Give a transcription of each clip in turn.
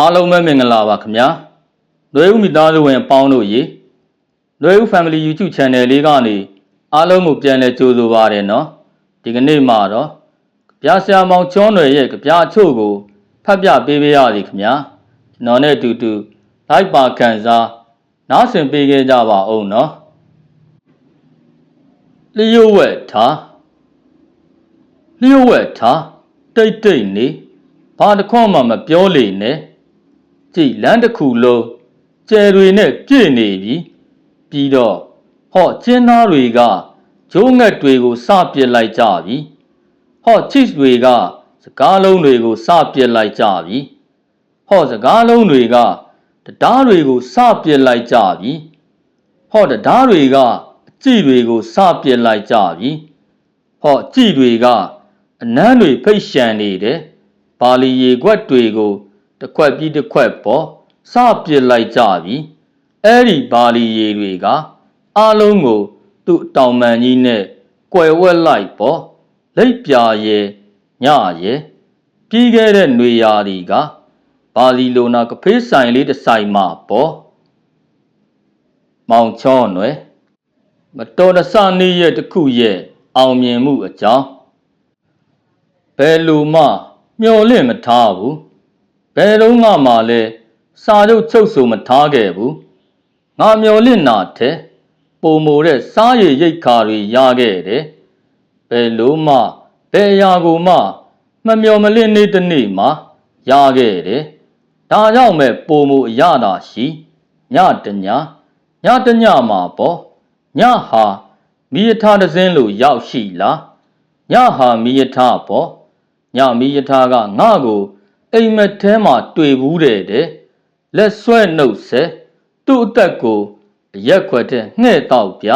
အားလုံးပဲမင်္ဂလာပါခင်ဗျာ။လွေဦးမိသားစုဝင်အပေါင်းတို့ရေလွေဦး Family YouTube Channel လေးကနေအားလုံးကိုပြန်လည်ကြိုဆိုပါရနော်။ဒီကနေ့မှာတော့ကြပြဆရာမောင်ချောနယ်ရဲ့ကြပြအချို့ကိုဖတ်ပြပေးပေးရစီခင်ဗျာ။ကျွန်တော်နဲ့အတူတူလိုက်ပါခံစားနားဆင်ပေးခဲ့ကြပါအောင်နော်။လျှို့ဝက်ထားလျှို့ဝက်ထားတိတ်တိတ်နေဘာတစ်ခွမှမပြောလေနဲ့ ကြည်လမ်းတစ်ခုလုံးကျယ်တွေနဲ့ပြည့်နေပြီပြီးတော့ဟော့ကျင်းသားတွေကဂျိုးငက်တွေကိုစပစ်လိုက်ကြပြီဟော့ချစ်တွေကစကားလုံးတွေကိုစပစ်လိုက်ကြပြီဟော့စကားလုံးတွေကတရားတွေကိုစပစ်လိုက်ကြပြီဟော့တရားတွေကအကြည့်တွေကိုစပစ်လိုက်ကြပြီဟော့ကြည့်တွေကအနမ်းတွေဖိတ်ရှံနေတယ်ပါလီရေခွက်တွေကို တစ်ခွက်ပြီးတစ်ခွက်ပေါ်စပစ်လိုက်ကြပြီအဲ့ဒီဘာလီရေတွေကအားလုံးကို သူ့တောင်ပန်ကြီးနဲ့ကွယ်ဝက်လိုက်ပေါ်လိပ်ပြာရဲ့ညရဲ့ပြီးခဲ့တဲ့ຫນွေရာတွေကဘာလီလိုနာကဖေးဆိုင်လေးတစ်ဆိုင်မှာပေါ်မောင်ချောနွယ်မတော်တဆနေ့ရက်တစ်ခုရဲ့အောင်မြင်မှုအကြောင်းဘယ်လိုမှမျော်လင့်မထားဘူး ဘယ်တော့မှလဲစာချုပ်ချုပ်ဆိုမထားခဲ့ဘူးငါမျော်လင့်နာတဲ့ပုံမိုတဲ့စားရည်ရိတ်ခါတွေရခဲ့တယ်ဘယ်လို့မှဘယ်အရာကိုမှမမျော်မလင့်နေတစ်နေ့မှရခဲ့တယ်ဒါကြောင့်မဲ့ပုံမိုအရသာရှိညတညညတညမှာပေါ့ညဟာမိယထာတစ်စင်းလို့ရောက်ရှိလားညဟာမိယထာပေါ့ညမိယထာကငါ့ကို အိမ်မက်ထဲမှာတွေ့ဘူးတဲ့တဲ့လက်ဆွဲနှုတ်ဆက်သူ့အသက်ကိုအရက်ခွက်တဲ့ငှဲ့တော့ပြ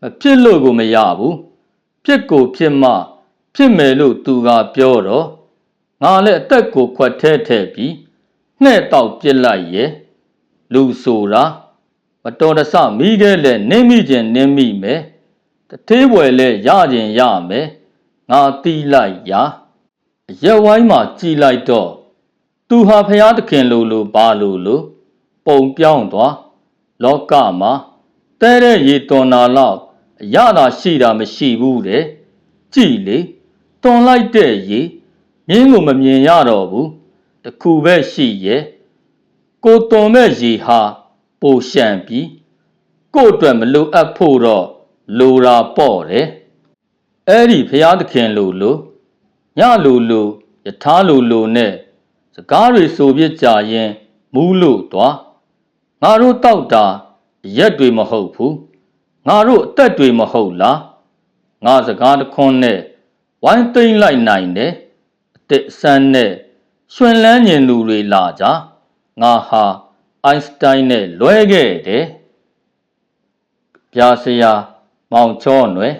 မဖြစ်လို့ကိုမရဘူးဖြစ်ကိုဖြစ်မှ ဖြစ်မယ်လို့သူကပြောတော့ငါလည်းအသက်ကိုခွက်ထဲထည့်ပြီးငှဲ့တော့ပြစ်လိုက်ရဲ့လူဆိုတာမတော်တဆမိခဲ့လဲနင်းမိခြင်းနင်းမိမယ်တသေးွယ်လဲရခြင်းရမယ်ငါတီးလိုက်ရာအရက်ဝိုင်းမှာကြည်လိုက်တော့ သူဟာဖျားသခင်လိုလိုပါလိုလိုပုံပြောင်းသွားလောကမှာတဲတဲ့ရေတော်နာလောက်အရသာရှိတာမရှိဘူးတဲ့ကြည်လေတွန်လိုက်တဲ့ရေမြင်းကိုမမြင်ရတော့ဘူးတခုပဲရှိရဲ့ကိုတွန်မဲ့ရေဟာပိုရှံပြီးကို့အတွက်မလိုအပ်ဖို့တော့လိုတာပေါ့တယ်အဲ့ဒီဖျားသခင်လိုလိုညလိုလိုယထာလိုလိုနဲ့ စကားတွေဆိုပြကြရင်မူးလို့သွားငါတို့တောက်တာရက်တွေမဟုတ်ဘူးငါတို့အသက်တွေမဟုတ်လားငါစကားတခွန်းနဲ့ဝိုင်းသိမ့်လိုက်နိုင်တယ်အသက်အဆန်းနဲ့ရွှင်လန်းညင်သူတွေလာကြငါဟာအိုင်းစတိုင်းနဲ့လွဲခဲ့တယ်ပြာစရာမောင်ချောနွယ်